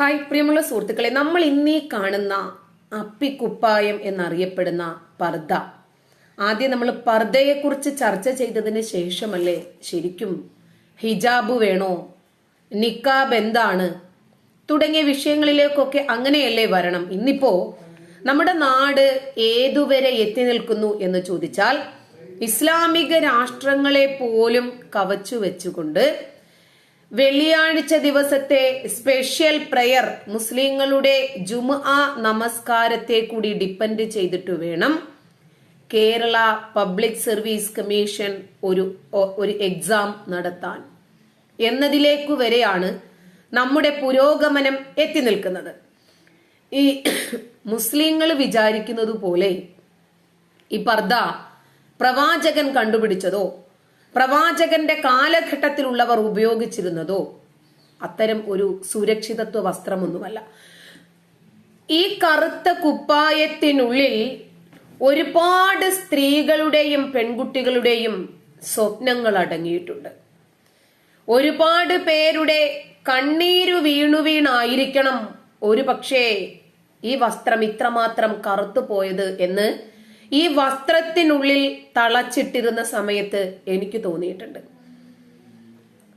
Hi പ്രിയമുള്ള സുഹൃത്തുക്കളെ നമ്മൾ ഇന്നീ കാണുന്ന അപ്പിക്കുപ്പായം എന്നറിയപ്പെടുന്ന പർദ്ദ. ആദ്യം നമ്മൾ പർദ്ദയെക്കുറിച്ച് ചർച്ച ചെയ്തതിന് ശേഷമല്ലേ ശരിക്കും ഹിജാബ് വേണോ നിക്കാബ് എന്താണ് തുടങ്ങിയ വിഷയങ്ങളിലേക്കൊക്കെ അങ്ങനെയല്ലേ വരണം. ഇന്നിപ്പോ നമ്മുടെ നാട് ഏതുവരെ എത്തി നിൽക്കുന്നു എന്ന് ചോദിച്ചാൽ ഇസ്ലാമിക രാഷ്ട്രങ്ങളെ പോലും കവച്ചു വെച്ചുകൊണ്ട് വെള്ളിയാഴ്ച ദിവസത്തെ സ്പെഷ്യൽ പ്രയർ മുസ്ലിങ്ങളുടെ ജുമുഅ നമസ്കാരത്തെ കൂടി ഡിപ്പെൻഡ് ചെയ്തിട്ട് വേണം. കേരള പബ്ലിക് സർവീസ് കമ്മീഷൻ ഒരു ഒരു എക്സാം നടത്താൻ. എന്നതിലേക്കു വരെയാണ് നമ്മുടെ പുരോഗമനം എത്തി നിൽക്കുന്നത്. ഈ മുസ്ലിങ്ങൾ വിചാരിക്കുന്നത് പോലെ ഈ പർദ്ദ പ്രവാചകൻ കണ്ടുപിടിച്ചതോ പ്രവാചകന്റെ കാലഘട്ടത്തിലുള്ളവർ ഉപയോഗിച്ചിരുന്നതോ? അത്തരം ഒരു സുരക്ഷിതത്വ വസ്ത്രമൊന്നുമല്ല. ഈ കറുത്ത കുപ്പായത്തിനുള്ളിൽ ഒരുപാട് സ്ത്രീകളുടെയും പെൺകുട്ടികളുടെയും സ്വപ്നങ്ങൾ അടങ്ങിയിട്ടുണ്ട്. ഒരുപാട് പേരുടെ കണ്ണീരു വീണു വീണായിരിക്കണം ഒരു പക്ഷേ ഈ വസ്ത്രം ഇത്രമാത്രം കറുത്തു പോയത് എന്ന് ഈ വസ്ത്രത്തിനുള്ളിൽ തളച്ചിട്ടിരുന്ന സമയത്ത് എനിക്ക് തോന്നിയിട്ടുണ്ട്.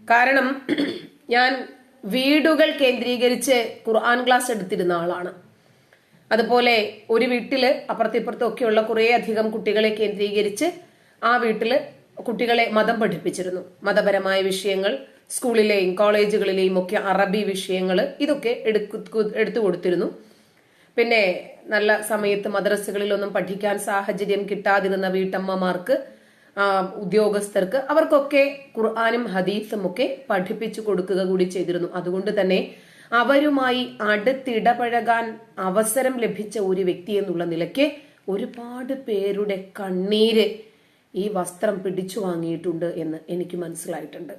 കാരണം ഞാൻ വീടുകൾ കേന്ദ്രീകരിച്ച് ഖുർആൻ ക്ലാസ് എടുത്തിരുന്ന ആളാണ്. അതുപോലെ ഒരു വീട്ടിൽ അപ്പുറത്തിപ്പുറത്തും ഒക്കെയുള്ള കുറേ അധികം കുട്ടികളെ കേന്ദ്രീകരിച്ച് ആ വീട്ടിൽ കുട്ടികളെ മതം പഠിപ്പിച്ചിരുന്നു. മതപരമായ വിഷയങ്ങൾ സ്കൂളിലെയും കോളേജുകളിലെയും ഒക്കെ അറബി വിഷയങ്ങൾ ഇതൊക്കെ എടുക്കു എടുത്തു കൊടുത്തിരുന്നു. പിന്നെ നല്ല സമയത്ത് മദ്രസകളിലൊന്നും പഠിക്കാൻ സാഹചര്യം കിട്ടാതിരുന്ന വീട്ടമ്മമാർക്ക് ഉദ്യോഗസ്ഥർക്ക് അവർക്കൊക്കെ ഖുർആാനും ഹദീസും ഒക്കെ പഠിപ്പിച്ചു കൊടുക്കുക കൂടി ചെയ്തിരുന്നു. അതുകൊണ്ട് തന്നെ അവരുമായി അടുത്തിടപഴകാൻ അവസരം ലഭിച്ച ഒരു വ്യക്തി എന്നുള്ള നിലയ്ക്ക് ഒരുപാട് പേരുടെ കണ്ണീര് ഈ വസ്ത്രം പിടിച്ചു വാങ്ങിയിട്ടുണ്ട് എന്ന് എനിക്ക് മനസ്സിലായിട്ടുണ്ട്.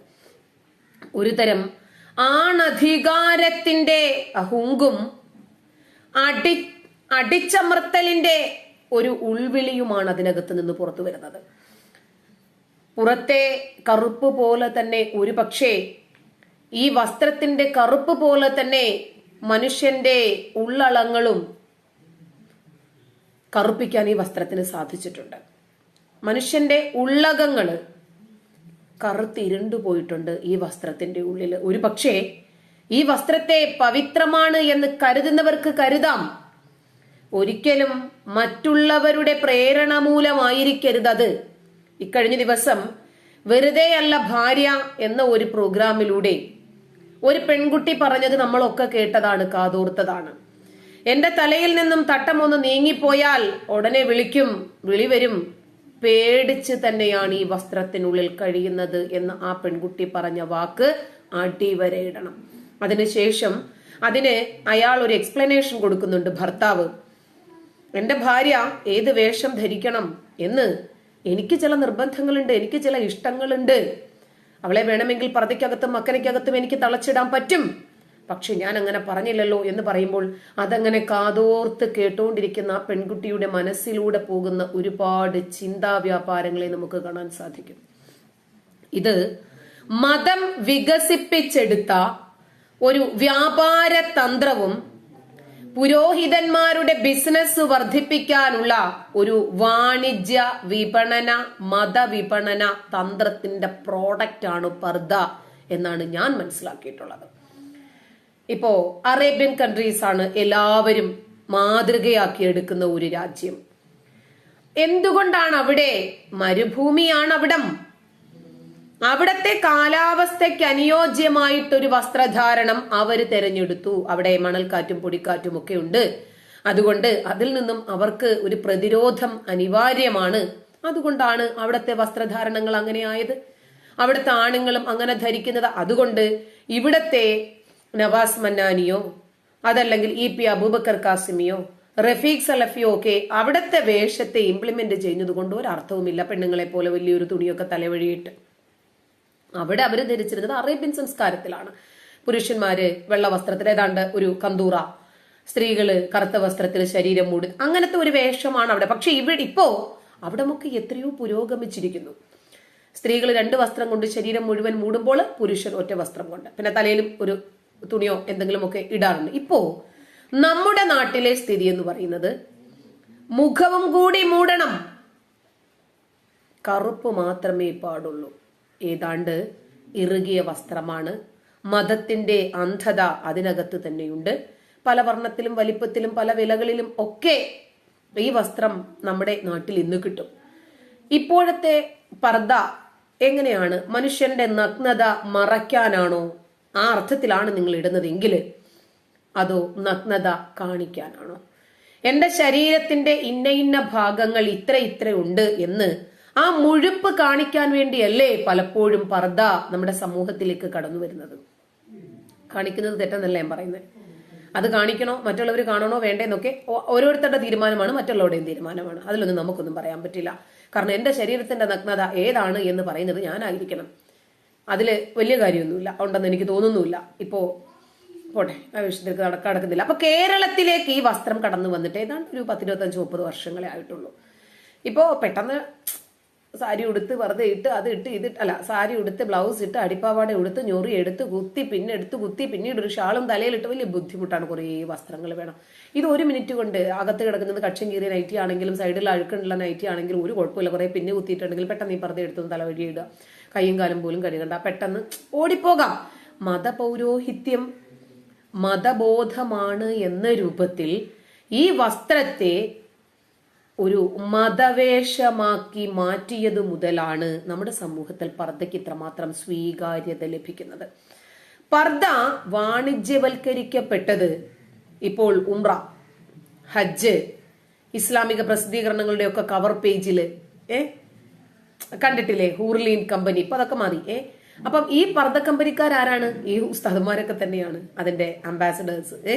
ഒരുതരം ആണധികാരത്തിന്റെ ഹുങ്കും അടി അടിച്ചമർത്തലിന്റെ ഒരു ഉൾവിളിയുമാണ് അതിനകത്ത് നിന്ന് പുറത്തു വരുന്നത്. പുറത്തെ കറുപ്പ് പോലെ തന്നെ ഒരു പക്ഷേ ഈ വസ്ത്രത്തിന്റെ കറുപ്പ് പോലെ തന്നെ മനുഷ്യന്റെ ഉള്ളളങ്ങളും കറുപ്പിക്കാൻ ഈ വസ്ത്രത്തിന് സാധിച്ചിട്ടുണ്ട്. മനുഷ്യന്റെ ഉള്ളകങ്ങൾ കറുത്തിരുണ്ടു പോയിട്ടുണ്ട് ഈ വസ്ത്രത്തിന്റെ ഉള്ളിൽ ഒരു പക്ഷേ ഈ വസ്ത്രത്തെ പവിത്രമാണ് എന്ന് കരുതുന്നവർക്ക് കരുതാം. ഒരിക്കലും മറ്റുള്ളവരുടെ പ്രേരണ മൂലമായിരിക്കരുത് അത്. ഇക്കഴിഞ്ഞ ദിവസം വെറുതെ അല്ല ഭാര്യ എന്ന ഒരു പ്രോഗ്രാമിലൂടെ ഒരു പെൺകുട്ടി പറഞ്ഞത് നമ്മളൊക്കെ കേട്ടതാണ് കാതോർത്തതാണ്. എന്റെ തലയിൽ നിന്നും തട്ടം ഒന്ന് നീങ്ങിപ്പോയാൽ ഉടനെ വിളിക്കും വിളി വരും പേടിച്ച് തന്നെയാണ് ഈ വസ്ത്രത്തിനുള്ളിൽ കഴിയുന്നത് എന്ന് ആ പെൺകുട്ടി പറഞ്ഞ വാക്ക് അടിവരയിടണം. അതിനുശേഷം അതിന് അയാൾ ഒരു എക്സ്പ്ലനേഷൻ കൊടുക്കുന്നുണ്ട് ഭർത്താവ്. എന്റെ ഭാര്യ ഏത് വേഷം ധരിക്കണം എന്ന് എനിക്ക് ചില നിർബന്ധങ്ങളുണ്ട് എനിക്ക് ചില ഇഷ്ടങ്ങളുണ്ട്. അവളെ വേണമെങ്കിൽ പറതയ്ക്കകത്തും മക്കനയ്ക്കകത്തും എനിക്ക് തളച്ചിടാൻ പറ്റും. പക്ഷെ ഞാൻ അങ്ങനെ പറഞ്ഞില്ലല്ലോ എന്ന് പറയുമ്പോൾ അതങ്ങനെ കാതോർത്ത് കേട്ടുകൊണ്ടിരിക്കുന്ന ആ പെൺകുട്ടിയുടെ മനസ്സിലൂടെ പോകുന്ന ഒരുപാട് ചിന്താ വ്യാപാരങ്ങളെ നമുക്ക് കാണാൻ സാധിക്കും. ഇത് മതം വികസിപ്പിച്ചെടുത്ത ഒരു വ്യാപാര തന്ത്രവും പുരോഹിതന്മാരുടെ ബിസിനസ് വർദ്ധിപ്പിക്കാനുള്ള ഒരു വാണിജ്യ വിപണന മതവിപണന തന്ത്രത്തിന്റെ പ്രോഡക്റ്റ് ആണ് പർദ എന്നാണ് ഞാൻ മനസ്സിലാക്കിയിട്ടുള്ളത്. ഇപ്പോ അറേബ്യൻ കൺട്രീസ് ആണ് എല്ലാവരും മാതൃകയാക്കി എടുക്കുന്ന ഒരു രാജ്യം. എന്തുകൊണ്ടാണ് അവിടെ മരുഭൂമിയാണ് അവിടം? അവിടത്തെ കാലാവസ്ഥയ്ക്ക് അനുയോജ്യമായിട്ടൊരു വസ്ത്രധാരണം അവർ തെരഞ്ഞെടുത്തു. അവിടെ മണൽക്കാറ്റും പൊടിക്കാറ്റും ഒക്കെ ഉണ്ട്. അതുകൊണ്ട് അതിൽ നിന്നും അവർക്ക് ഒരു പ്രതിരോധം അനിവാര്യമാണ്. അതുകൊണ്ടാണ് അവിടുത്തെ വസ്ത്രധാരണങ്ങൾ അങ്ങനെ ആയത് അവിടുത്തെ ആണുങ്ങളും അങ്ങനെ ധരിക്കുന്നത്. അതുകൊണ്ട് ഇവിടത്തെ നവാസ് മന്നാനിയോ അതല്ലെങ്കിൽ ഇ പി അബൂബക്കർ കാസിമിയോ റഫീഖ് സലഫിയോ ഒക്കെ അവിടുത്തെ വേഷത്തെ ഇംപ്ലിമെന്റ് ചെയ്യുന്നത് കൊണ്ട് ഒരു അർത്ഥവുമില്ല. പെണ്ണുങ്ങളെ പോലെ വലിയൊരു തുണിയൊക്കെ തലവഴിയിട്ട്. അവിടെ അവർ ധരിച്ചിരുന്നത് അറേബ്യൻ സംസ്കാരത്തിലാണ്. പുരുഷന്മാര് വെള്ള വസ്ത്രത്തിൽ ഏതാണ്ട് ഒരു കന്തൂറ. സ്ത്രീകൾ കറുത്ത വസ്ത്രത്തിൽ ശരീരം മൂടി. അങ്ങനത്തെ ഒരു വേഷമാണ് അവിടെ. പക്ഷെ ഇവിടെ ഇപ്പോ അവിടെ ഒക്കെ എത്രയോ പുരോഗമിച്ചിരിക്കുന്നു. സ്ത്രീകൾ രണ്ട് വസ്ത്രം കൊണ്ട് ശരീരം മുഴുവൻ മൂടുമ്പോൾ പുരുഷൻ ഒറ്റ വസ്ത്രം കൊണ്ട്. പിന്നെ തലയിലും ഒരു തുണിയോ എന്തെങ്കിലുമൊക്കെ ഇടാറുണ്ട്. ഇപ്പോ നമ്മുടെ നാട്ടിലെ സ്ഥിതി എന്ന് പറയുന്നത് മുഖവും കൂടി മൂടണം. കറുപ്പ് മാത്രമേ പാടുള്ളൂ. ഏതാണ്ട് ഇറുകിയ വസ്ത്രമാണ്. മതത്തിന്റെ അന്ധത അതിനകത്ത് തന്നെയുണ്ട്. പല വർണത്തിലും വലിപ്പത്തിലും പല വിലകളിലും ഒക്കെ ഈ വസ്ത്രം നമ്മുടെ നാട്ടിൽ ഇന്ന് കിട്ടും. ഇപ്പോഴത്തെ പർദ്ദ എങ്ങനെയാണ്? മനുഷ്യന്റെ നഗ്നത മറയ്ക്കാനാണോ? ആ അർത്ഥത്തിലാണ് നിങ്ങൾ ഇടുന്നതെങ്കിൽ അതോ നഗ്നത കാണിക്കാനാണോ? എന്റെ ശരീരത്തിന്റെ ഇന്ന ഇന്ന ഭാഗങ്ങൾ ഇത്ര ഇത്ര ഉണ്ട് എന്ന് ആ മുഴുപ്പ് കാണിക്കാൻ വേണ്ടിയല്ലേ പലപ്പോഴും പർദ്ദ നമ്മുടെ സമൂഹത്തിലേക്ക് കടന്നു വരുന്നത്. കാണിക്കുന്നത് തെറ്റെന്നല്ല ഞാൻ പറയുന്നത് അത് കാണിക്കണോ? മറ്റുള്ളവർ കാണണോ? വേണ്ടെന്നൊക്കെ ഓരോരുത്തരുടെ തീരുമാനമാണ് മറ്റുള്ളവരുടെയും തീരുമാനമാണ്. അതിലൊന്നും നമുക്കൊന്നും പറയാൻ പറ്റില്ല. കാരണം എന്റെ ശരീരത്തിന്റെ നഗ്നത ഏതാണ് എന്ന് പറയുന്നത് ഞാനായിരിക്കണം. അതിൽ വലിയ കാര്യമൊന്നുമില്ല. ഉണ്ടെന്ന് എനിക്ക് തോന്നുന്നുമില്ല. ഇപ്പോ പോട്ടെ ആ വിഷയത്തിലേക്ക് നടക്ക നടക്കുന്നില്ല അപ്പൊ കേരളത്തിലേക്ക് ഈ വസ്ത്രം കടന്നു വന്നിട്ട് ഏതാണ്ട് ഒരു പത്തിരുപത്തഞ്ച് മുപ്പത് വർഷങ്ങളെ ആയിട്ടുള്ളൂ. ഇപ്പോ പെട്ടെന്ന് സാരി ഉടുത്ത് വെറുതെ ഇട്ട് അത് ഇട്ട് ഇതിട്ട് അല്ല സാരി ഉടുത്ത് ബ്ലൗസ് ഇട്ട് അടിപ്പാവാട ഉടുത്ത് ഞൊറി എടുത്ത് കുത്തി പിന്നെ എടുത്ത് കുത്തി പിന്നീട് ഒരു ഷാളും തലയിലിട്ട് വലിയ ബുദ്ധിമുട്ടാണ് കുറേ വസ്ത്രങ്ങൾ വേണം. ഇത് ഒരു മിനിറ്റ് കൊണ്ട് അകത്ത് കിടക്കുന്നത് കക്ഷം കീറിയ നൈറ്റി ആണെങ്കിലും സൈഡിൽ അഴുക്കുള്ള നൈറ്റി ആണെങ്കിലും ഒരു കുഴപ്പമില്ല. കുറേ പിന്നെ കുത്തിയിട്ടുണ്ടെങ്കിൽ പെട്ടെന്ന് ഈ പർദ്ദ എടുത്തൊന്ന് തല വഴി ഇടുക. കൈയും കാലും പോലും കഴുകണ്ട. പെട്ടെന്ന് ഓടിപ്പോകാം. മതപൗരോഹിത്യം മതബോധമാണ് എന്ന രൂപത്തിൽ ഈ വസ്ത്രത്തെ ഒരു മതവേഷമാക്കി മാറ്റിയത് മുതലാണ് നമ്മുടെ സമൂഹത്തിൽ പർദ്ദയ്ക്ക് ഇത്രമാത്രം സ്വീകാര്യത ലഭിക്കുന്നത്. പർദ്ദ വാണിജ്യവൽക്കരിക്കപ്പെട്ടത് ഇപ്പോൾ ഉംറ ഹജ്ജ് ഇസ്ലാമിക പ്രസിദ്ധീകരണങ്ങളുടെ ഒക്കെ കവർ പേജിൽ ഏ? കണ്ടിട്ടില്ലേ? ഹൂർലീൻ കമ്പനി. ഇപ്പൊ അതൊക്കെ മാറി ഏ? അപ്പം ഈ പർദ്ദ കമ്പനിക്കാരാരാണ്? ഈ ഉസ്താദുമാരൊക്കെ തന്നെയാണ് അതിന്റെ അംബാസഡേഴ്സ് ഏ?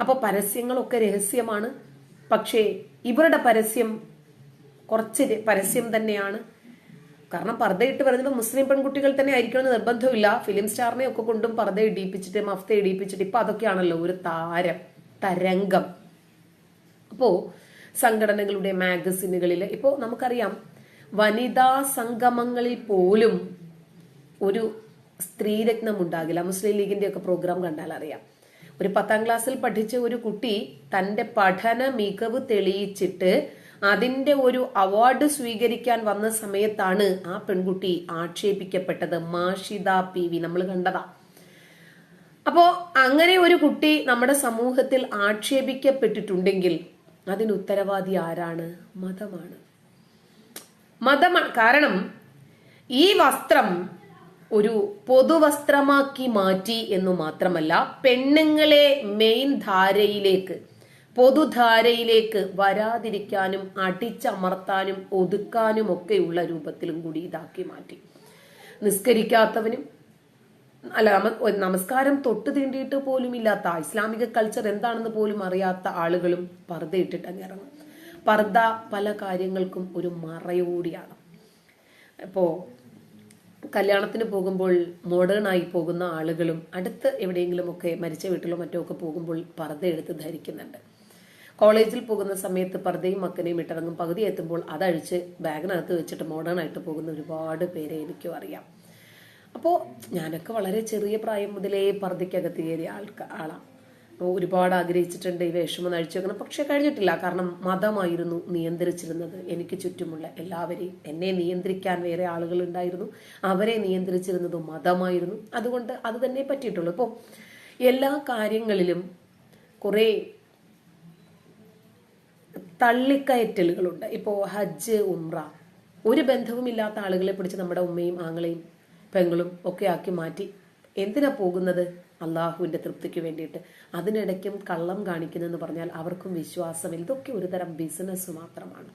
അപ്പൊ പരസ്യങ്ങളൊക്കെ രഹസ്യമാണ്. പക്ഷേ ഇവരുടെ പരസ്യം കുറച്ച് പരസ്യം തന്നെയാണ്. കാരണം പർദ്ദ ഇട്ട് വരുന്നത് മുസ്ലിം പെൺകുട്ടികൾ തന്നെ ആയിരിക്കണമെന്ന് നിർബന്ധമില്ല. ഫിലിം സ്റ്റാറിനെ ഒക്കെ കൊണ്ടും പർദ്ദ ഇടിയിപ്പിച്ചിട്ട് മഫ്ത ഇടിയിപ്പിച്ചിട്ട് ഇപ്പൊ അതൊക്കെയാണല്ലോ ഒരു താരം തരംഗം. അപ്പോ സംഘടനകളുടെ മാഗസിനുകളിൽ ഇപ്പോ നമുക്കറിയാം വനിതാ സംഗമങ്ങളിൽ പോലും ഒരു സ്ത്രീരത്നം ഉണ്ടാകില്ല മുസ്ലിം ലീഗിന്റെ ഒക്കെ പ്രോഗ്രാം കണ്ടാൽ അറിയാം ഒരു പത്താം ക്ലാസ്സിൽ പഠിച്ച ഒരു കുട്ടി തന്റെ പഠന മികവ് തെളിയിച്ചിട്ട് അതിന്റെ ഒരു അവാർഡ് സ്വീകരിക്കാൻ വന്ന സമയത്താണ് ആ പെൺകുട്ടി ആക്ഷേപിക്കപ്പെട്ടത്. മാഷിത പി വി. നമ്മൾ കണ്ടതാ. അപ്പോ അങ്ങനെ ഒരു കുട്ടി നമ്മുടെ സമൂഹത്തിൽ ആക്ഷേപിക്കപ്പെട്ടിട്ടുണ്ടെങ്കിൽ അതിന് ഉത്തരവാദി ആരാണ്? മതമാണ്. മതമാണ് കാരണം ഈ വസ്ത്രം ഒരു പൊതുവസ്ത്രമാക്കി മാറ്റി എന്നു മാത്രമല്ല പെണ്ണുങ്ങളെ മെയിൻ ധാരയിലേക്ക് പൊതുധാരയിലേക്ക് വരാതിരിക്കാനും അടിച്ചമർത്താനും ഒതുക്കാനും ഒക്കെയുള്ള രൂപത്തിലും കൂടി ഇതാക്കി മാറ്റി. നിസ്കരിക്കാത്തവനും അല്ല നമസ്കാരം തൊട്ട് തീണ്ടിയിട്ട് പോലും ഇല്ലാത്ത ഇസ്ലാമിക കൾച്ചർ എന്താണെന്ന് പോലും അറിയാത്ത ആളുകളും പർദ്ദ ഇട്ടിട്ട് ഇറങ്ങും പർദ്ദ പല കാര്യങ്ങൾക്കും ഒരു മറയോടിയാണ്. ഇപ്പോ കല്യാണത്തിന് പോകുമ്പോൾ മോഡേണായി പോകുന്ന ആളുകളും അടുത്ത് എവിടെയെങ്കിലും ഒക്കെ മരിച്ച വീട്ടിലോ മറ്റോ ഒക്കെ പോകുമ്പോൾ പർദ്ദ എടുത്ത് ധരിക്കുന്നുണ്ട്. കോളേജിൽ പോകുന്ന സമയത്ത് പർദ്ദയും മക്കനെയും ഇട്ടിറങ്ങും. പകുതി എത്തുമ്പോൾ അതഴിച്ച് ബാഗിനകത്ത് വെച്ചിട്ട് മോഡേൺ ആയിട്ട് പോകുന്ന ഒരുപാട് പേരെ എനിക്കും അറിയാം. അപ്പോൾ ഞാനൊക്കെ വളരെ ചെറിയ പ്രായം മുതലേ പർദ്ദയ്ക്കകത്ത് കയറിയ ആൾക്കാ ആളാണ് ഒരുപാട് ആഗ്രഹിച്ചിട്ടുണ്ട് ഈ വേഷം ഒന്ന് അഴിച്ചു വെക്കണം. പക്ഷെ കഴിഞ്ഞിട്ടില്ല. കാരണം മതമായിരുന്നു നിയന്ത്രിച്ചിരുന്നത്. എനിക്ക് ചുറ്റുമുള്ള എല്ലാവരെയും എന്നെ നിയന്ത്രിക്കാൻ വേറെ ആളുകൾ ഉണ്ടായിരുന്നു. അവരെ നിയന്ത്രിച്ചിരുന്നത് മതമായിരുന്നു. അതുകൊണ്ട് അത് തന്നെ പറ്റിയിട്ടുള്ളൂ. ഇപ്പോൾ എല്ലാ കാര്യങ്ങളിലും കുറേ തള്ളിക്കയറ്റലുകളുണ്ട്. ഇപ്പോൾ ഹജ്ജ് ഉംറ. ഒരു ബന്ധവുമില്ലാത്ത ആളുകളെ പിടിച്ച് നമ്മുടെ ഉമ്മയും ആങ്ങളെയും പെങ്ങളും ഒക്കെ ആക്കി മാറ്റി എന്തിനാ പോകുന്നത്? അള്ളാഹുവിന്റെ തൃപ്തിക്ക് വേണ്ടിയിട്ട്. അതിനിടയ്ക്കും കള്ളം കാണിക്കുന്നതെന്ന് പറഞ്ഞാൽ അവർക്കും വിശ്വാസമില്ല. ഇതൊക്കെ ഒരു തരം ബിസിനസ് മാത്രമാണ്.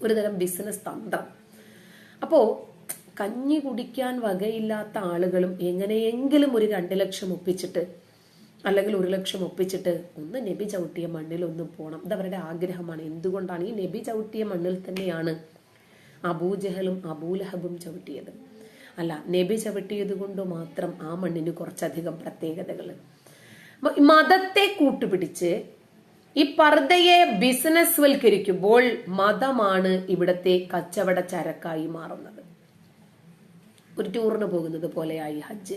ഒരു തരം ബിസിനസ് തന്ത്രം. അപ്പോ കഞ്ഞി കുടിക്കാൻ വകയില്ലാത്ത ആളുകളും എങ്ങനെയെങ്കിലും ഒരു രണ്ട് ലക്ഷം ഒപ്പിച്ചിട്ട് അല്ലെങ്കിൽ ഒരു ലക്ഷം ഒപ്പിച്ചിട്ട് ഒന്ന് നബി ചവിട്ടിയ മണ്ണിൽ ഒന്ന് പോകണം അവരുടെ ആഗ്രഹമാണ്. എന്തുകൊണ്ടാണ്? ഈ നബി ചവിട്ടിയ മണ്ണിൽ തന്നെയാണ് അബൂജഹലും അബൂലഹബും ചവിട്ടിയത്. അല്ല നബി ചവിട്ടിയത് കൊണ്ട് മാത്രം ആ മണ്ണിന് കുറച്ചധികം പ്രത്യേകതകൾ. മതത്തെ കൂട്ടുപിടിച്ച് ഈ പർദ്ദയെ ബിസിനസ് വൽക്കരിക്കുമ്പോൾ മതമാണ് ഇവിടത്തെ കച്ചവട ചരക്കായി മാറുന്നത്. ഒരു ടൂറിന് പോകുന്നത് പോലെയായി ഹജ്ജ്.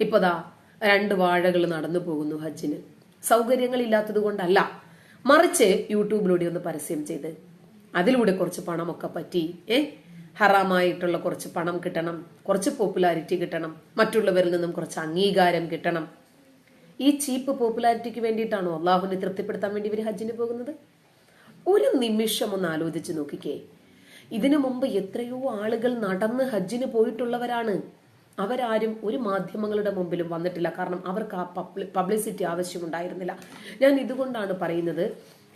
ഇപ്പതാ രണ്ട് വാഴകൾ നടന്നു പോകുന്നു ഹജ്ജിന്. സൗകര്യങ്ങൾ ഇല്ലാത്തത് കൊണ്ടല്ല. മറിച്ച് യൂട്യൂബിലൂടെ ഒന്ന് പരസ്യം ചെയ്ത് അതിലൂടെ കുറച്ച് പണമൊക്കെ പറ്റി ഏ? ഹറാമായിട്ടുള്ള കുറച്ച് പണം കിട്ടണം കുറച്ച് പോപ്പുലാരിറ്റി കിട്ടണം മറ്റുള്ളവരിൽ നിന്നും കുറച്ച് അംഗീകാരം കിട്ടണം. ഈ ചീപ്പ് പോപ്പുലാരിറ്റിക്ക് വേണ്ടിയിട്ടാണോ അള്ളാഹുവിനെ തൃപ്തിപ്പെടുത്താൻ വേണ്ടി ഇവർ ഹജ്ജിന് പോകുന്നത്? ഒരു നിമിഷം ഒന്ന് ആലോചിച്ച് നോക്കിക്കേ. ഇതിനു മുമ്പ് എത്രയോ ആളുകൾ നടന്ന് ഹജ്ജിന് പോയിട്ടുള്ളവരാണ്. അവരാരും ഒരു മാധ്യമങ്ങളുടെ മുമ്പിലും വന്നിട്ടില്ല. കാരണം അവർക്ക് ആ പബ്ലിസിറ്റി ആവശ്യമുണ്ടായിരുന്നില്ല. ഞാൻ ഇതുകൊണ്ടാണ് പറയുന്നത്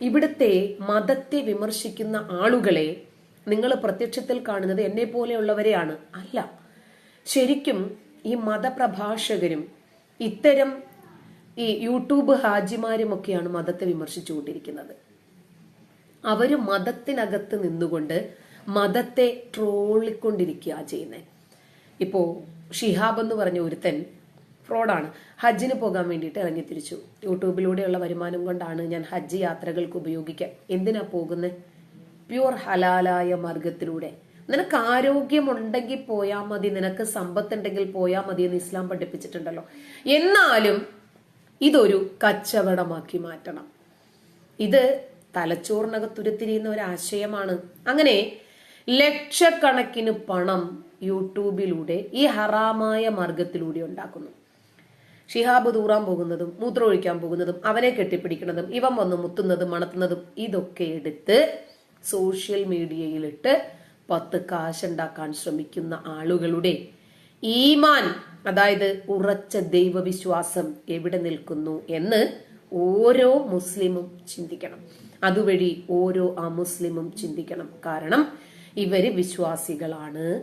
ഇവിടുത്തെ മതത്തെ വിമർശിക്കുന്ന ആളുകളെ നിങ്ങൾ പ്രത്യക്ഷത്തിൽ കാണുന്നത് എന്നെ പോലെയുള്ളവരെയാണ്. അല്ല. ശരിക്കും ഈ മതപ്രഭാഷകരും ഇത്തരം ഈ യൂട്യൂബ് ഹാജിമാരും ഒക്കെയാണ് മതത്തെ വിമർശിച്ചുകൊണ്ടിരിക്കുന്നത് അവർ മതത്തിനകത്ത് നിന്നുകൊണ്ട് മതത്തെ ട്രോളിക്കൊണ്ടിരിക്കുക ചെയ്യുന്നത് ഇപ്പോ ഷിഹാബ് എന്ന് പറഞ്ഞ ഒരുത്തൻ ഫ്രോഡാണ്. ഹജ്ജിന് പോകാൻ വേണ്ടിയിട്ട് ഇറങ്ങി തിരിച്ചു യൂട്യൂബിലൂടെയുള്ള വരുമാനം കൊണ്ടാണ് ഞാൻ ഹജ്ജ് യാത്രകൾക്ക് ഉപയോഗിക്കാൻ. എന്തിനാ പോകുന്നത് പ്യൂർ ഹലാലായ മാർഗത്തിലൂടെ നിനക്ക് ആരോഗ്യമുണ്ടെങ്കിൽ പോയാൽ മതി നിനക്ക് സമ്പത്തുണ്ടെങ്കിൽ പോയാൽ മതി എന്ന് ഇസ്ലാം പഠിപ്പിച്ചിട്ടുണ്ടല്ലോ. എന്നാലും ഇതൊരു കച്ചവടമാക്കി മാറ്റണം. ഇത് തലച്ചോറിനകത്തുരുത്തിരിയുന്ന ഒരു ആശയമാണ്. അങ്ങനെ ലക്ഷക്കണക്കിന് പണം യൂട്യൂബിലൂടെ ഈ ഹറാമായ മാർഗത്തിലൂടെ ഉണ്ടാക്കുന്നു. ഷിഹാബ് ദൂറാൻ പോകുന്നതും മൂത്രമൊഴിക്കാൻ പോകുന്നതും അവനെ കെട്ടിപ്പിടിക്കുന്നതും ഇവൻ വന്ന് മുത്തുന്നതും മണത്തുന്നതും ഇതൊക്കെ എടുത്ത് സോഷ്യൽ മീഡിയയിലിട്ട് പത്ത് കാശുണ്ടാക്കാൻ ശ്രമിക്കുന്ന ആളുകളുടെ ഈമാൻ അതായത് ഉറച്ച ദൈവവിശ്വാസം എവിടെ നിൽക്കുന്നു എന്ന് ഓരോ മുസ്ലിമും ചിന്തിക്കണം. അതുവഴി ഓരോ അമുസ്ലിമും ചിന്തിക്കണം. കാരണം ഇവർ വിശ്വാസികളാണ്.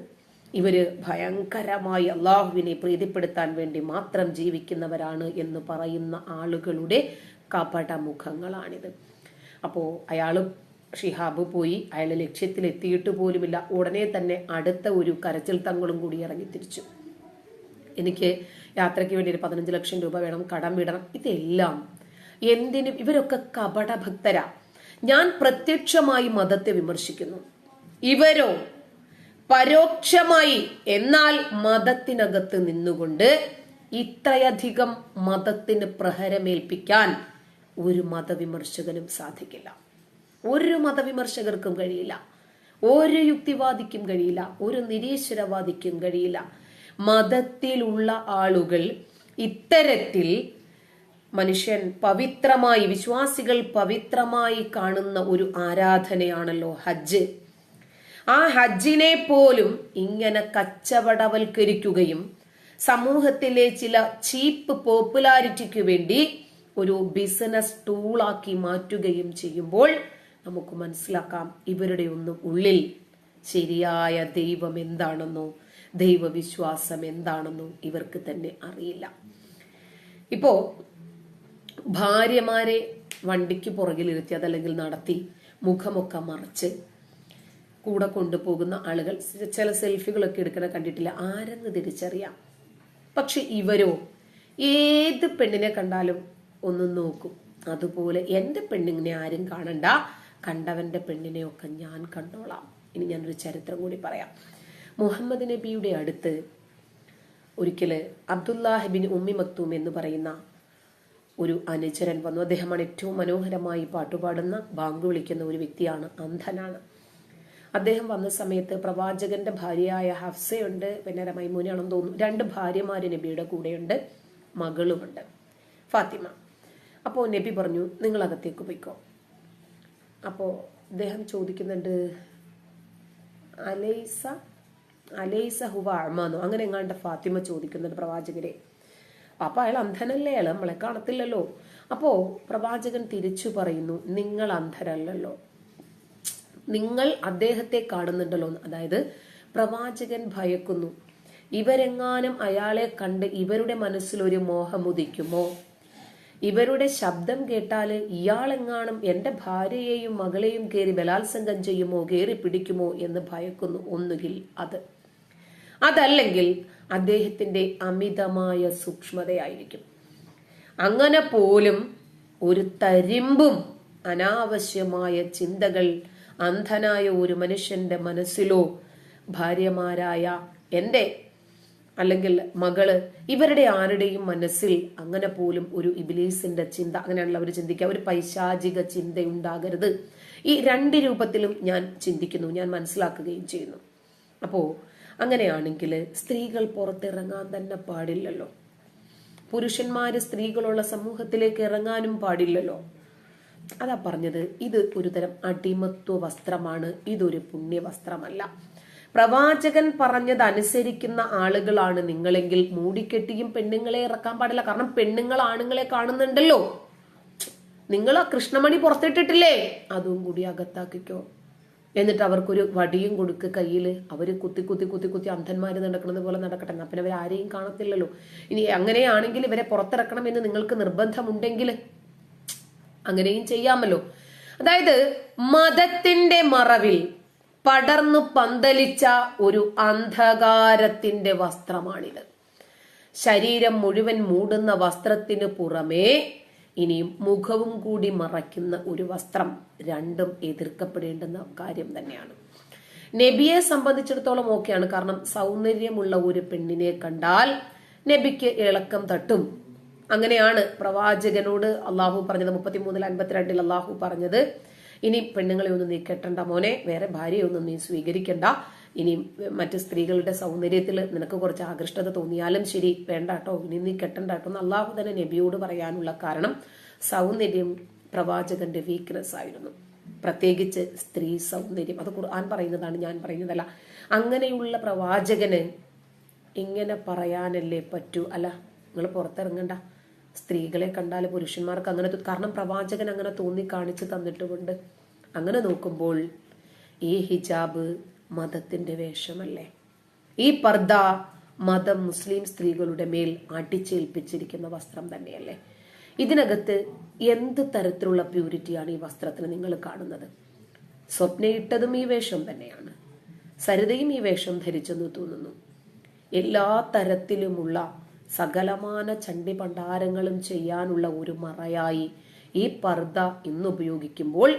ഇവർ ഭയങ്കരമായി അള്ളാഹുവിനെ പ്രീതിപ്പെടുത്താൻ വേണ്ടി മാത്രം ജീവിക്കുന്നവരാണ് എന്ന് പറയുന്ന ആളുകളുടെ കപട മുഖങ്ങളാണിത് അപ്പോ അയാളും ഷിഹാബ് പോയി. അയാളെ ലക്ഷ്യത്തിൽ എത്തിയിട്ട് പോലുമില്ല. ഉടനെ തന്നെ അടുത്ത ഒരു കരച്ചിൽ തങ്ങളും കൂടി ഇറങ്ങി തിരിച്ചു. എനിക്ക് യാത്രയ്ക്ക് വേണ്ടി ഒരു പതിനഞ്ച് ലക്ഷം രൂപ വേണം. കടം വിടണം. ഇതെല്ലാം എന്തിനും ഇവരൊക്കെ കപട ഭക്തരാ ഞാൻ പ്രത്യക്ഷമായി മതത്തെ വിമർശിക്കുന്നു. ഇവരോ പരോക്ഷമായി എന്നാൽ മതത്തിനകത്ത് നിന്നുകൊണ്ട് ഇത്രയധികം മതത്തിന് പ്രഹരമേൽപ്പിക്കാൻ ഒരു മതവിമർശകനും സാധിക്കില്ല. ഒരു മതവിമർശകർക്കും കഴിയില്ല. ഒരു യുക്തിവാദിക്കും കഴിയില്ല. ഒരു നിരീശ്വരവാദിക്കും കഴിയില്ല. മതത്തിലുള്ള ആളുകൾ ഇത്തരത്തിൽ മനുഷ്യൻ പവിത്രമായി വിശ്വാസികൾ പവിത്രമായി കാണുന്ന ഒരു ആരാധനയാണല്ലോ ഹജ്ജ്. ആ ഹജ്ജിനെ പോലും ഇങ്ങനെ കച്ചവടവൽക്കരിക്കുകയും സമൂഹത്തിലെ ചില ചീപ്പ് പോപ്പുലാരിറ്റിക്ക് വേണ്ടി ഒരു ബിസിനസ് ടൂളാക്കി മാറ്റുകയും ചെയ്യുമ്പോൾ നമുക്ക് മനസ്സിലാക്കാം. ഇവരുടെ ഒന്നും ഉള്ളിൽ ശരിയായ ദൈവം എന്താണെന്നോ ദൈവവിശ്വാസം എന്താണെന്നോ ഇവർക്ക് തന്നെ അറിയില്ല. ഇപ്പോ ഭാര്യമാരെ വണ്ടിക്ക് പുറകിലിരുത്തി അതല്ലെങ്കിൽ നടത്തി മുഖമൊക്കെ മറച്ച് കൂടെ കൊണ്ടുപോകുന്ന ആളുകൾ ചില സെൽഫികളൊക്കെ എടുക്കുന്ന കണ്ടിട്ടില്ല. ആരെന്ന് തിരിച്ചറിയാം. പക്ഷെ ഇവരോ ഏത് പെണ്ണിനെ കണ്ടാലും ഒന്ന് നോക്കും. അതുപോലെ എന്റെ പെണ്ണിങ്ങനെ ആരും കാണണ്ട. കണ്ടവന്റെ പെണ്ണിനെയൊക്കെ ഞാൻ കണ്ടോളാം. ഇനി ഞാനൊരു ചരിത്രം കൂടി പറയാം. മുഹമ്മദ് നബിയുടെ അടുത്ത് ഒരിക്കൽ അബ്ദുല്ലാഹിബിൻ ഉമ്മി മക്തൂം എന്ന് പറയുന്ന ഒരു അനുചരൻ വന്നു. അദ്ദേഹമാണ് ഏറ്റവും മനോഹരമായി പാട്ടുപാടുന്ന ബാങ്ക് വിളിക്കുന്ന ഒരു വ്യക്തിയാണ് അന്ധനാണ്. അദ്ദേഹം വന്ന സമയത്ത് പ്രവാചകന്റെ ഭാര്യയായ ഹഫ്സയുണ്ട്. പിന്നെ മൈമൂനാണെന്ന് തോന്നുന്നു. രണ്ട് ഭാര്യമാര് നബിയുടെ കൂടെയുണ്ട്. മകളുമുണ്ട്. ഫാത്തിമ. അപ്പോൾ നബി പറഞ്ഞു നിങ്ങൾ അകത്തേക്ക് പോയിക്കോ. അപ്പോൾ അദ്ദേഹം ചോദിക്കുന്നുണ്ട് അലൈസ അലൈസ ഹുവ അമാനോ അങ്ങനെ എങ്ങാണ്ട് ഫാത്തിമ ചോദിക്കുന്നുണ്ട് പ്രവാചകരെ. അപ്പൊ അയാൾ അന്ധനല്ലേ അയാൾ? നമ്മളെ കാണത്തില്ലല്ലോ. അപ്പോ പ്രവാചകൻ തിരിച്ചു പറയുന്നു നിങ്ങൾ അന്ധരല്ലല്ലോ. നിങ്ങൾ അദ്ദേഹത്തെ കാണുന്നുണ്ടല്ലോ അതായത് പ്രവാചകൻ ഭയക്കുന്നു. ഇവരെങ്ങാനും അയാളെ കണ്ട് ഇവരുടെ മനസ്സിലൊരു മോഹമുദിക്കുമോ ഇവരുടെ ശബ്ദം കേട്ടാൽ ഇയാളെങ്ങാനും എന്റെ ഭാര്യയെയും മകളെയും കയറി ബലാത്സംഗം ചെയ്യുമോ കയറി പിടിക്കുമോ എന്ന് ഭയക്കുന്നു ഒന്നുകിൽ അത്. അതല്ലെങ്കിൽ അദ്ദേഹത്തിന്റെ അമിതമായ സൂക്ഷ്മതയായിരിക്കും. അങ്ങനെ പോലും ഒരു തരിമ്പും അനാവശ്യമായ ചിന്തകൾ അന്ധനായ ഒരു മനുഷ്യന്റെ മനസ്സിലോ ഭാര്യമാരായ എന്റെ അല്ലെങ്കിൽ മകൾ ഇവരുടെ ആരുടെയും മനസ്സിൽ അങ്ങനെ പോലും ഒരു ഇബിലീസിന്റെ ചിന്ത അങ്ങനെയാണല്ലോ അവർ ചിന്തിക്കുക. ഒരു പൈശാചിക ചിന്ത ഉണ്ടാകരുത് ഈ രണ്ട് രൂപത്തിലും ഞാൻ ചിന്തിക്കുന്നു ഞാൻ മനസ്സിലാക്കുകയും ചെയ്യുന്നു. അപ്പോ അങ്ങനെയാണെങ്കിൽ സ്ത്രീകൾ പുറത്തിറങ്ങാൻ തന്നെ പാടില്ലല്ലോ. പുരുഷന്മാര് സ്ത്രീകളുള്ള സമൂഹത്തിലേക്ക് ഇറങ്ങാനും പാടില്ലല്ലോ. അതാ പറഞ്ഞത് ഇത് ഒരുതരം അടിമത്വ വസ്ത്രമാണ് ഇതൊരു പുണ്യ വസ്ത്രമല്ല. പ്രവാചകൻ പറഞ്ഞത് അനുസരിക്കുന്ന ആളുകളാണ് നിങ്ങളെങ്കിൽ മൂടിക്കെട്ടിയും പെണ്ണുങ്ങളെ ഇറക്കാൻ പാടില്ല. കാരണം പെണ്ണുങ്ങൾ ആണുങ്ങളെ കാണുന്നുണ്ടല്ലോ. നിങ്ങൾ ആ കൃഷ്ണമണി പുറത്തിട്ടിട്ടില്ലേ? അതും കൂടി അകത്താക്കിക്കോ. എന്നിട്ട് അവർക്കൊരു വടിയും കൊടുക്ക് കയ്യിൽ അവർ കുത്തി കുത്തി കുത്തി കുത്തി അന്ധന്മാർ നടക്കുന്നത് പോലെ നടക്കട്ടെ. അപ്പം പിന്നെ അവരാരെയും കാണത്തില്ലല്ലോ. ഇനി അങ്ങനെയാണെങ്കിൽ ഇവരെ പുറത്തിറക്കണം എന്ന് നിങ്ങൾക്ക് നിർബന്ധമുണ്ടെങ്കിൽ അങ്ങനെയും ചെയ്യാമല്ലോ. അതായത് മതത്തിന്റെ മറവിൽ പടർന്നു പന്തലിച്ച ഒരു അന്ധകാരത്തിന്റെ വസ്ത്രമാണിത്. ശരീരം മുഴുവൻ മൂടുന്ന വസ്ത്രത്തിന് പുറമേ ഇനിയും മുഖവും കൂടി മറയ്ക്കുന്ന ഒരു വസ്ത്രം രണ്ടും എതിർക്കപ്പെടേണ്ടുന്ന കാര്യം തന്നെയാണ്. നബിയെ സംബന്ധിച്ചിടത്തോളം ഓക്കെയാണ് കാരണം സൗന്ദര്യമുള്ള ഒരു പെണ്ണിനെ കണ്ടാൽ നബിക്ക് ഇളക്കം തട്ടും. അങ്ങനെയാണ് പ്രവാചകനോട് അള്ളാഹു പറഞ്ഞത് മുപ്പത്തിമൂന്നിൽ അൻപത്തിരണ്ടിൽ അള്ളാഹു പറഞ്ഞത് ഇനി പെണ്ണുങ്ങളെ ഒന്നും നീ കെട്ടണ്ട മോനെ വേറെ ഭാര്യയൊന്നും നീ സ്വീകരിക്കണ്ട. ഇനി മറ്റ് സ്ത്രീകളുടെ സൗന്ദര്യത്തിൽ നിനക്ക് കുറച്ച് ആകൃഷ്ടത തോന്നിയാലും ശരി വേണ്ട കേട്ടോ ഇനി നീ കെട്ടണ്ട കേട്ടോ എന്ന് അള്ളാഹു തന്നെ നബിയോട് പറയാനുള്ള കാരണം സൗന്ദര്യം പ്രവാചകന്റെ വീക്ക്നെസ് ആയിരുന്നു. പ്രത്യേകിച്ച് സ്ത്രീ സൗന്ദര്യം. അത് ഖുർആൻ പറയുന്നതാണ് ഞാൻ പറയുന്നതല്ല. അങ്ങനെയുള്ള പ്രവാചകന് ഇങ്ങനെ പറയാനല്ലേ പറ്റൂ? അല്ല നിങ്ങൾ പുറത്തിറങ്ങണ്ട. സ്ത്രീകളെ കണ്ടാൽ പുരുഷന്മാർക്ക് അങ്ങനെ കാരണം പ്രവാചകൻ അങ്ങനെ തോന്നി കാണിച്ചു തന്നിട്ടുമുണ്ട്. അങ്ങനെ നോക്കുമ്പോൾ ഈ ഹിജാബ് മതത്തിന്റെ വേഷമല്ലേ? ഈ പർദ മതം മുസ്ലിം സ്ത്രീകളുടെ മേൽ അടിച്ചേൽപ്പിച്ചിരിക്കുന്ന വസ്ത്രം തന്നെയല്ലേ? ഇതിനകത്ത് എന്ത് തരത്തിലുള്ള പ്യൂരിറ്റിയാണ് ഈ വസ്ത്രത്തിന് നിങ്ങൾ കാണുന്നത്? സ്വപ്നയിട്ടതും ഈ വേഷം തന്നെയാണ്. സരിതയും ഈ വേഷം ധരിച്ചെന്ന് തോന്നുന്നു. എല്ലാ തരത്തിലുമുള്ള സകലമാന ചണ്ടി ഭണ്ഡാരങ്ങളും ചെയ്യാനുള്ള ഒരു മറയായി. ഈ പർദ ഇന്ന് ഉപയോഗിക്കുമ്പോൾ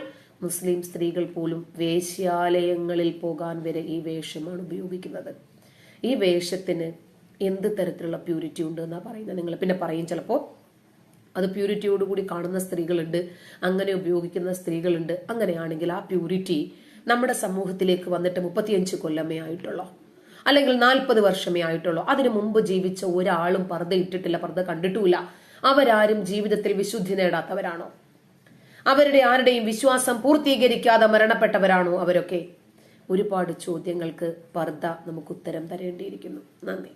മുസ്ലിം സ്ത്രീകൾ പോലും വേശ്യാലയങ്ങളിൽ പോകാൻ വരെ ഈ വേഷമാണ് ഉപയോഗിക്കുന്നത്. ഈ വേഷത്തിന് എന്ത് തരത്തിലുള്ള പ്യൂരിറ്റി ഉണ്ട് എന്നാ പറയുന്നത് നിങ്ങൾ പിന്നെ പറയും ചിലപ്പോൾ അത് പ്യൂരിറ്റിയോടുകൂടി കാണുന്ന സ്ത്രീകളുണ്ട് അങ്ങനെ ഉപയോഗിക്കുന്ന സ്ത്രീകളുണ്ട്. അങ്ങനെയാണെങ്കിൽ ആ പ്യൂരിറ്റി നമ്മുടെ സമൂഹത്തിലേക്ക് വന്നിട്ട് മുപ്പത്തിയഞ്ച് കൊല്ലമേ ആയിട്ടുള്ളൂ. അല്ലെങ്കിൽ നാൽപ്പത് വർഷമേ ആയിട്ടുള്ളൂ. അതിനു മുമ്പ് ജീവിച്ച ഒരാളും പർദ്ദ ഇട്ടിട്ടില്ല പർദ്ദ കണ്ടിട്ടുമില്ല. അവരാരും ജീവിതത്തിൽ വിശുദ്ധി നേടാത്തവരാണോ? അവരുടെ ആരുടെയും വിശ്വാസം പൂർത്തീകരിക്കാതെ മരണപ്പെട്ടവരാണോ അവരൊക്കെ? ഒരുപാട് ചോദ്യങ്ങൾക്ക് പർദ്ദ നമുക്ക് ഉത്തരം തരേണ്ടിയിരിക്കുന്നു. നന്ദി.